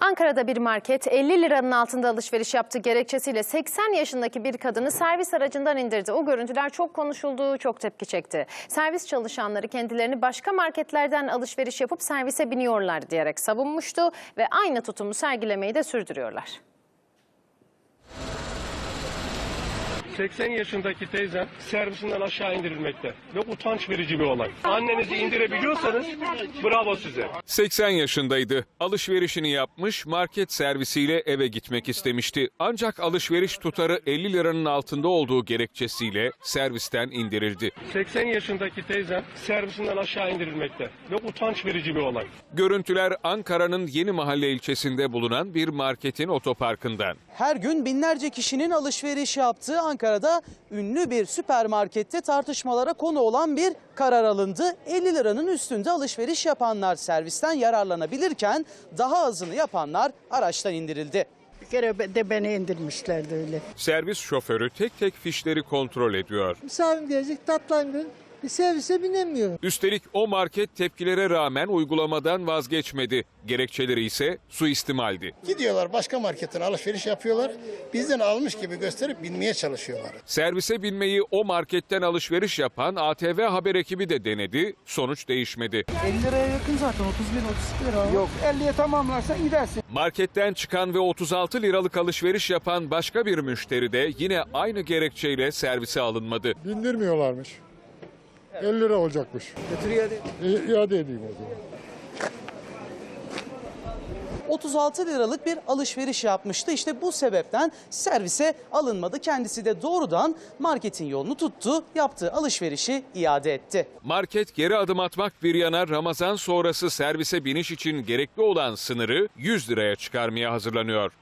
Ankara'da bir market 50 liranın altında alışveriş yaptığı gerekçesiyle 80 yaşındaki bir kadını servis aracından indirdi. O görüntüler çok konuşuldu, çok tepki çekti. Servis çalışanları kendilerini başka marketlerden alışveriş yapıp servise biniyorlar diyerek savunmuştu ve aynı tutumu sergilemeyi de sürdürüyorlar. 80 yaşındaki teyzem servisinden aşağı indirilmekte ve utanç verici bir olay. Annenizi indirebiliyorsanız bravo size. 80 yaşındaydı. Alışverişini yapmış, market servisiyle eve gitmek istemişti. Ancak alışveriş tutarı 50 liranın altında olduğu gerekçesiyle servisten indirildi. 80 yaşındaki teyzem servisinden aşağı indirilmekte ve utanç verici bir olay. Görüntüler Ankara'nın Yeni Mahalle ilçesinde bulunan bir marketin otoparkından. Her gün binlerce kişinin alışveriş yaptığı Ankara'da ünlü bir süpermarkette tartışmalara konu olan bir karar alındı. 50 liranın üstünde alışveriş yapanlar servisten yararlanabilirken daha azını yapanlar araçtan indirildi. Bir kere de beni indirmişlerdi öyle. Servis şoförü tek tek fişleri kontrol ediyor. Misafirim gelecek tatlandın. Bir servise binemiyorum. Üstelik o market tepkilere rağmen uygulamadan vazgeçmedi. Gerekçeleri ise suistimaldi. Gidiyorlar başka marketten alışveriş yapıyorlar. Bizden almış gibi gösterip binmeye çalışıyorlar. Servise binmeyi o marketten alışveriş yapan ATV haber ekibi de denedi. Sonuç değişmedi. 50 liraya yakın zaten 31 32 lira. Yok 50'ye tamamlarsan gidersin. Marketten çıkan ve 36 liralık alışveriş yapan başka bir müşteri de yine aynı gerekçeyle servise alınmadı. Bindirmiyorlarmış. 50 lira olacakmış. Götür iade. İ- İade edeyim o zaman. 36 liralık bir alışveriş yapmıştı. İşte bu sebepten servise alınmadı. Kendisi de doğrudan marketin yolunu tuttu. Yaptığı alışverişi iade etti. Market geri adım atmak bir yana Ramazan sonrası servise biniş için gerekli olan sınırı 100 liraya çıkarmaya hazırlanıyor.